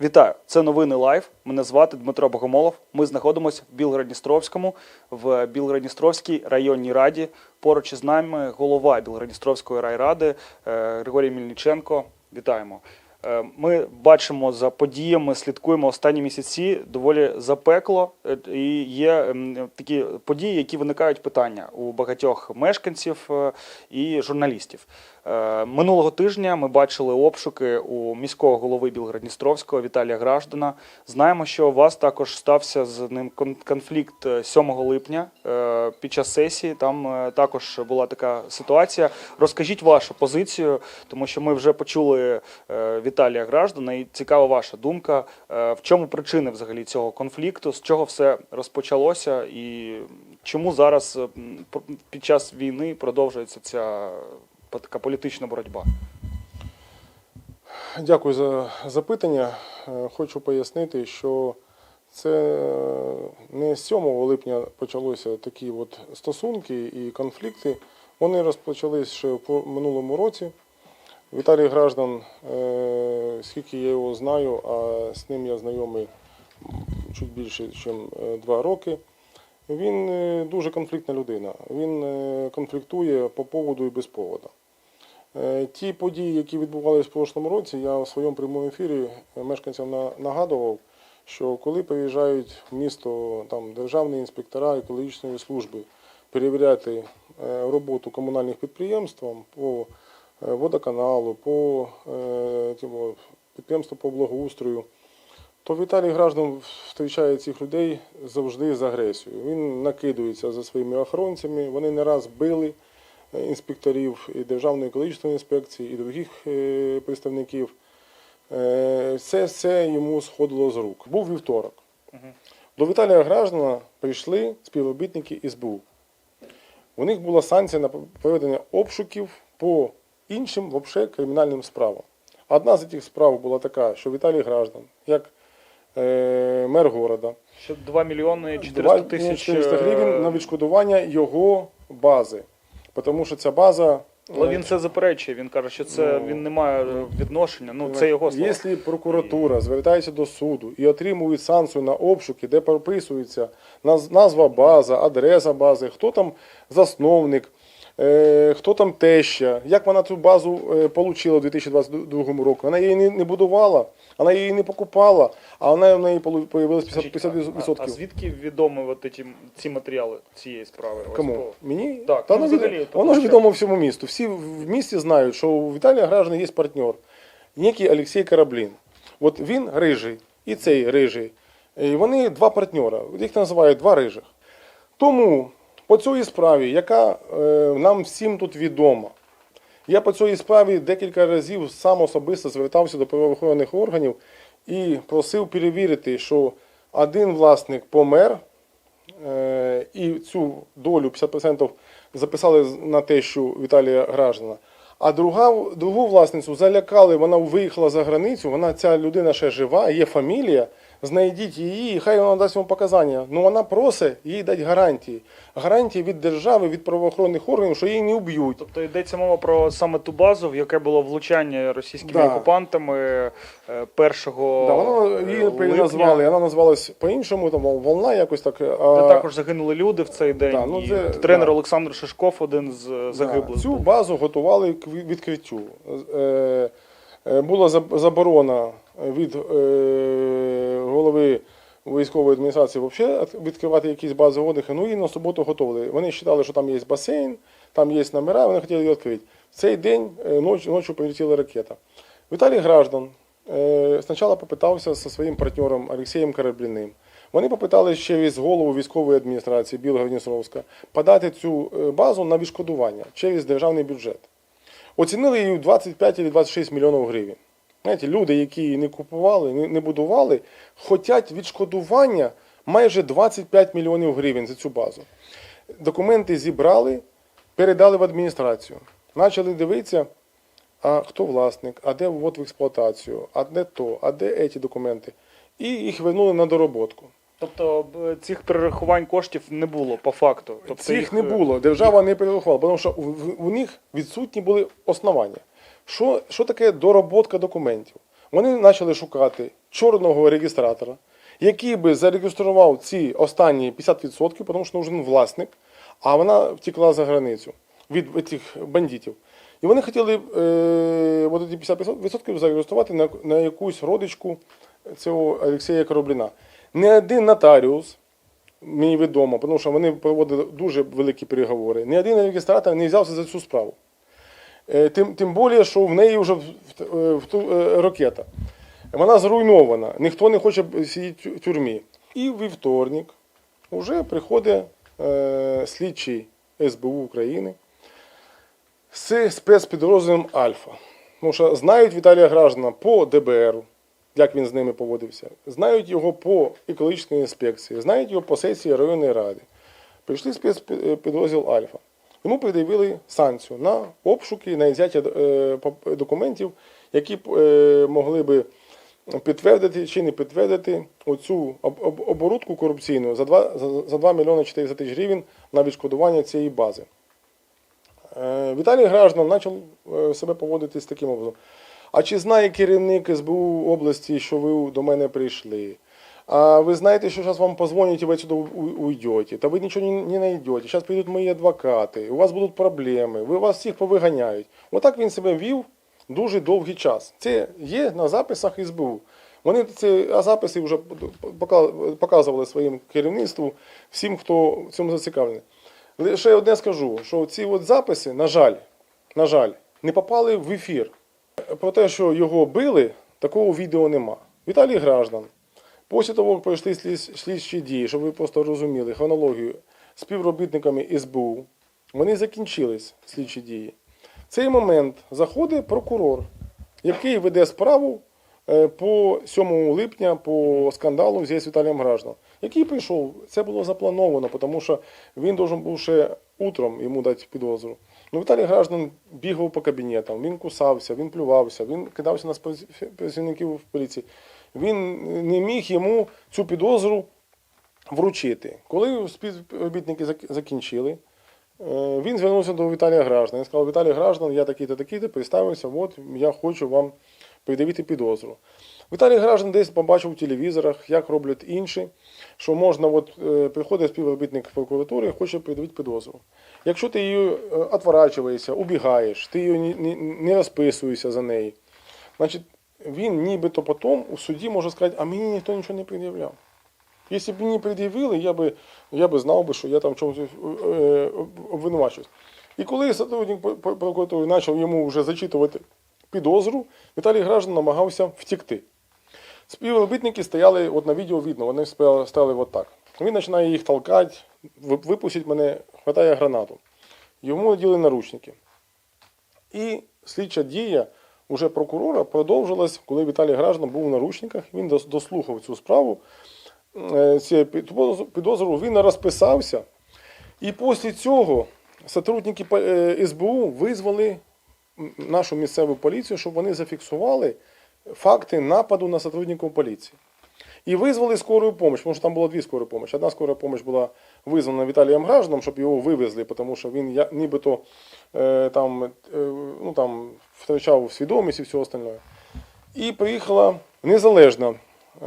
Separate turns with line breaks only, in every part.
Вітаю! Це новини Лайв. Мене звати Дмитро Богомолов. Ми знаходимося в Білгородністровському, в Білгородністровській районній раді. Поруч із нами голова Білгородністровської райради е, Григорій Мільниченко. Вітаємо. Е, Ми бачимо за подіями, слідкуємо останні місяці доволі запекло. е, І є ем, такі події, які виникають питання у багатьох мешканців е, і журналістів. Минулого тижня ми бачили обшуки у міського голови Білгородністровського Віталія Граждана. Знаємо, що у вас також стався з ним кон- конфлікт е, 7 липня під час сесії. Там також була така ситуація. Розкажіть вашу позицію, тому що ми вже почули е, Віталія Граждана, і цікава ваша думка. Е, В чому причини взагалі цього конфлікту? З чого все розпочалося, і чому зараз під час війни продовжується ця така політична боротьба?
Дякую за запитання. Е, Хочу пояснити, що це е, не з 7 липня почалися такі от стосунки і конфлікти. Вони розпочались ще в минулому році. Віталій Граждан, е, скільки я його знаю, а з ним я знайомий чуть більше, ніж два роки. Він е, дуже конфліктна людина. Він е, конфліктує по поводу і без поводу. Е, Ті події, які відбувалися в прошлому році, я у своєму прямому ефірі мешканцям нагадував, що коли приїжджають в місто там, державні інспектора екологічної служби перевіряти е, роботу комунальних підприємств по е, водоканалу, по е, підприємству по благоустрою, то Віталій Граждан зустрічає цих людей завжди з агресією. Він накидується за своїми охоронцями, вони не раз били е, інспекторів і Державної екологічної інспекції, і других е, представників. Е, Це все йому сходило з рук. Був вівторок. До Віталія Граждана прийшли співробітники СБУ. У них була санкція на проведення обшуків по іншим вообще кримінальним справам. Одна з цих справ була така, що Віталій Граждан, як е, мер города,
Що 2 мільйони 400
2
тисяч
400
е,
гривень на відшкодування його бази. Тому що ця база.
Але
е,
він це заперечує. Він каже, що це
Ну,
він не має е, відношення. Ну це його слова.
Якщо прокуратура звертається до суду і отримує санкцію на обшуки, де прописується наз- назва база, адреса бази, хто там засновник, е, хто там теща, як вона цю базу е, отримала у 2022 році. Вона її не, не будувала, вона її не покупала, а вона в неї появилось 50%.
Скажіть,
50%.
а, а звідки відомі от ці, ці матеріали цієї справи?
Кому? Мені?
Так,
Та
ну, взагалі,
воно ж відомо всьому місту. Всі в місті знають, що у Віталія Граждана є партнер, некий Олексій Кораблін. От він рижий, і цей рижий. І вони два партнера. Їх називають два рижих. Тому по цій справі, яка е, нам всім тут відома, я по цій справі декілька разів сам особисто звертався до правоохоронних органів і просив перевірити, що один власник помер, е, і цю долю 50% записали на тещу Віталія Граждана. А друга, другу власницю залякали, вона виїхала за границю, вона ця людина ще жива, є фамілія, знайдіть її, і хай вона дасть вам показання. Ну вона просить їй дати гарантії. Гарантії від держави, від правоохоронних органів, що її не вб'ють.
Тобто йдеться мова про саме ту базу, в яке було влучання російськими
Да.
окупантами е, першого
Да, воно
е,
її
липня,
назвали, вона називалась по-іншому, там волна якось так.
де
А,
також загинули люди в цей день.
Да, ну,
і
це-
тренер
да.
Олександр Шишков, один з е, загиблих.
Да, Цю базу готували к відкриттю. Була заборона від е, голови військової адміністрації взагалі відкривати якісь бази водних, ну і на суботу готували. Вони вважали, що там є басейн, там є номера, вони хотіли її відкрити. В цей день е, ноч, ночі полетіла ракета. Віталій Граждан е, спочатку попитався зі своїм партнером Олексієм Корабліним. Вони попитали через голову військової адміністрації Білгородністровська подати цю базу на відшкодування через державний бюджет. Оцінили її в 25 чи 26 мільйонів гривень. Знаєте, люди, які не купували, не, будували, хочуть відшкодування майже 25 мільйонів гривень за цю базу. Документи зібрали, передали в адміністрацію. Почали дивитися, а хто власник, а де ввод в експлуатацію, а де то, а де ці документи. І їх вернули на дороботку.
Тобто цих перерахувань коштів не було по факту. Тобто
Цих
їх,
не
е,
було, держава не перерахувала, тому що у них відсутні були основання. Що, що таке дороботка документів? Вони почали шукати чорного реєстратора, який би зареєстрував ці останні 50%, тому що нужен власник, а вона втекла за границю від цих бандитів. І вони хотіли е, от ці 50% зареєструвати на, на якусь родичку цього Олексія Корабліна. Не один нотаріус, мені відомо, тому що вони проводили дуже великі переговори. Ні один реєстратор не взявся за цю справу. Е, Тим, тим більше, що в неї вже в, в, в ту, е, ракета. Вона зруйнована, ніхто не хоче сидіти в тюрмі. І вівторник вже приходить е, слідчий СБУ України з спецпідрозділом Альфа. Тому що знають Віталія Граждана по ДБР, як він з ними поводився, знають його по екологічній інспекції, знають його по сесії районної ради. Прийшли спецпідрозділ Альфа. Йому пред'явили санкцію на обшуки, на взяття е, документів, які е, могли би підтвердити чи не підтвердити оцю об- об- оборудку корупційну за 2, за, за 2 мільйони 400 тисяч гривень на відшкодування цієї бази. Е, Віталій Граждан почав себе поводити з таким образом. А чи знає керівник СБУ області, що ви до мене прийшли? А ви знаєте, що зараз вам позвонять, і ви сюди уйдете. Та ви нічого не, не знайдете. Зараз прийдуть мої адвокати, у вас будуть проблеми, ви вас всіх повиганяють. Отак він себе вів дуже довгий час. Це є на записах СБУ. Вони ці записи вже показували своїм керівництву, всім, хто в цьому зацікавлений. Лише одне скажу, що ці от записи, на жаль, на жаль, не попали в ефір. Про те, що його били, такого відео нема. Віталій Граждан, після того, як пройшли слідчі дії, щоб ви просто розуміли хронологію, співробітниками СБУ, вони закінчились, слідчі дії. В цей момент заходить прокурор, який веде справу е, по 7 липня по скандалу з Віталієм Гражданом, який прийшов. Це було заплановано, тому що він должен був ще утром йому дати підозру. Ну, Віталій Граждан бігав по кабінетам, він кусався, він плювався, він кидався на працівників в поліції. Він не міг йому цю підозру вручити. Коли співробітники закінчили, е, він звернувся до Віталія Граждана. Він сказав, Віталій Граждан, я такий-то, такий-то, представився, от я хочу вам придавити підозру. Віталій Граждан десь побачив у телевізорах, як роблять інші, що можна, от, е, приходить співробітник прокуратури хоче придавити підозру. Якщо ти її е, отворачуєшся, убігаєш, ти її не розписуєшся за неї, значить він нібито потім у суді може сказати, а мені ніхто нічого не пред'являв. Якщо б мені пред'явили, я би, я би знав би, що я там чомусь е, обвинувачуюсь. І коли сотрудник прокуратури почав йому вже зачитувати підозру, Віталій Граждан намагався втекти. Співробітники стояли, от на відео видно, вони стояли от так. Він починає їх толкати, «Ви- випустіть мене, хватає гранату. Йому наділи наручники. І слідча дія уже прокурора продовжилась, коли Віталій Граждан був в наручниках, він дослухав цю справу, е, підозру, він розписався. І після цього сотрудники е, СБУ визвали нашу місцеву поліцію, щоб вони зафіксували факти нападу на сотрудників поліції. І визвали скорую помощь, тому що там було дві скорі помощі. Одна скора помощь була визвана Віталієм Гражданом, щоб його вивезли, тому що він нібито е, там, е, ну, там, втрачав свідомість і все остальне. І приїхала незалежна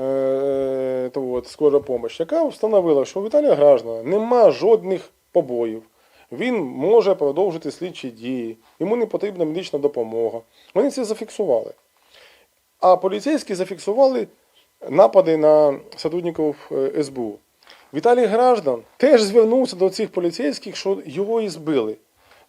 е, то от, скора помощь, яка встановила, що у Віталія Граждана нема жодних побоїв. Він може продовжити слідчі дії, йому не потрібна медична допомога. Вони це зафіксували. А поліцейські зафіксували напади на сотрудників СБУ. Віталій Граждан теж звернувся до цих поліцейських, що його і збили.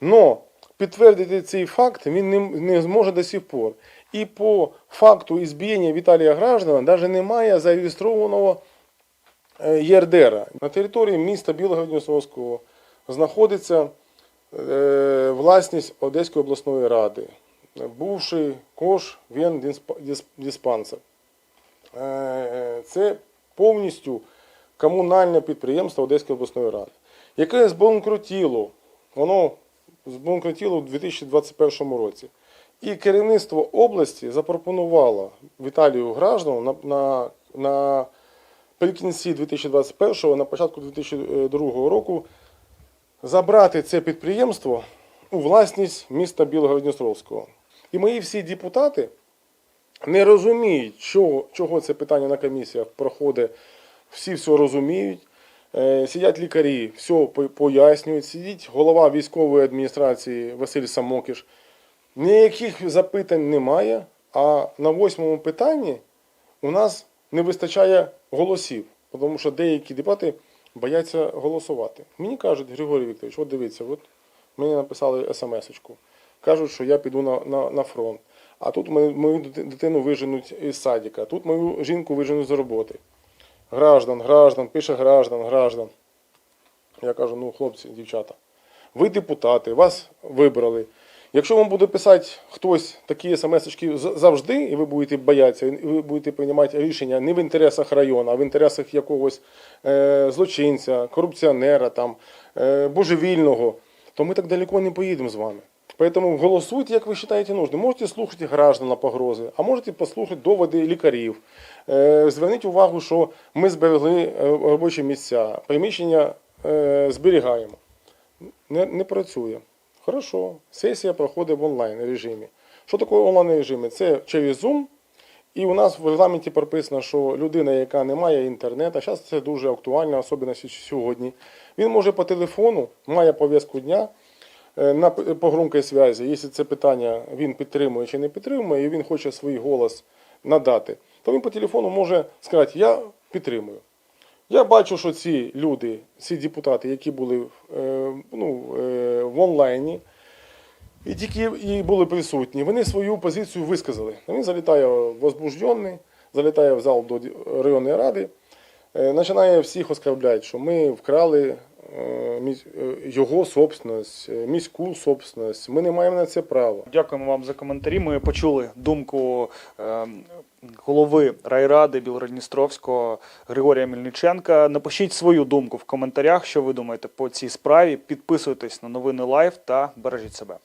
Но підтвердити цей факт він не, зможе до сих пор. І по факту ізбієння Віталія Граждана навіть немає зареєстрованого е, ЄРДРа. На території міста Білогородністровського знаходиться е, власність Одеської обласної ради, бувший кош Вен диспансер. Е, Це повністю комунальне підприємство Одеської обласної ради, яке збанкрутіло. Воно збанкрутіло у 2021 році. І керівництво області запропонувало Віталію Граждану на, на, на прикінці 2021 на початку 2002 року забрати це підприємство у власність міста Білогородністровського. І мої всі депутати не розуміють, що, чого це питання на комісіях проходить. Всі все розуміють. Е, Сидять лікарі, все пояснюють. Сидить голова військової адміністрації Василь Самокіш. Ніяких запитань немає. А на восьмому питанні у нас не вистачає голосів, тому що деякі депутати бояться голосувати. Мені кажуть, Григорій Вікторович, от дивіться, от мені написали смс-очку. Кажуть, що я піду на, на, на фронт. А тут мою дитину виженуть із садика, тут мою жінку виженуть з роботи. Граждан, граждан, пише граждан, граждан. Я кажу, ну, хлопці, дівчата, ви депутати, вас вибрали. Якщо вам буде писати хтось такі смс-очки завжди, і ви будете боятися, і ви будете приймати рішення не в інтересах району, а в інтересах якогось е, злочинця, корупціонера, там, е, божевільного, то ми так далеко не поїдемо з вами. Поэтому голосуйте, як ви вважаєте нужним. Можете слухати граждан на погрози, а можете послухати доводи лікарів. Е, Зверніть увагу, що ми зберегли е, робочі місця, приміщення е, зберігаємо. Не, не працює. Хорошо, сесія проходить в онлайн режимі. Що таке онлайн режимі? Це через Zoom. І у нас в регламенті прописано, що людина, яка не має інтернету, а зараз це дуже актуально, особливо сьогодні, він може по телефону, має пов'язку дня на, п- по зв'язі, якщо це питання він підтримує чи не підтримує, і він хоче свій голос надати, то він по телефону може сказати, я підтримую. Я бачу, що ці люди, ці депутати, які були е, ну, е, в онлайні, і тільки і були присутні, вони свою позицію висказали. Він залітає возбуждений, залітає в зал до районної ради, е, починає всіх оскорбляти, що ми вкрали е, е, його собственность, е, міську собственность, ми не маємо на це права.
Дякуємо вам за коментарі. Ми почули думку е, голови райради Білгород-Дністровського Григорія Мельниченка. Напишіть свою думку в коментарях, що ви думаєте по цій справі. Підписуйтесь на новини Лайв та бережіть себе.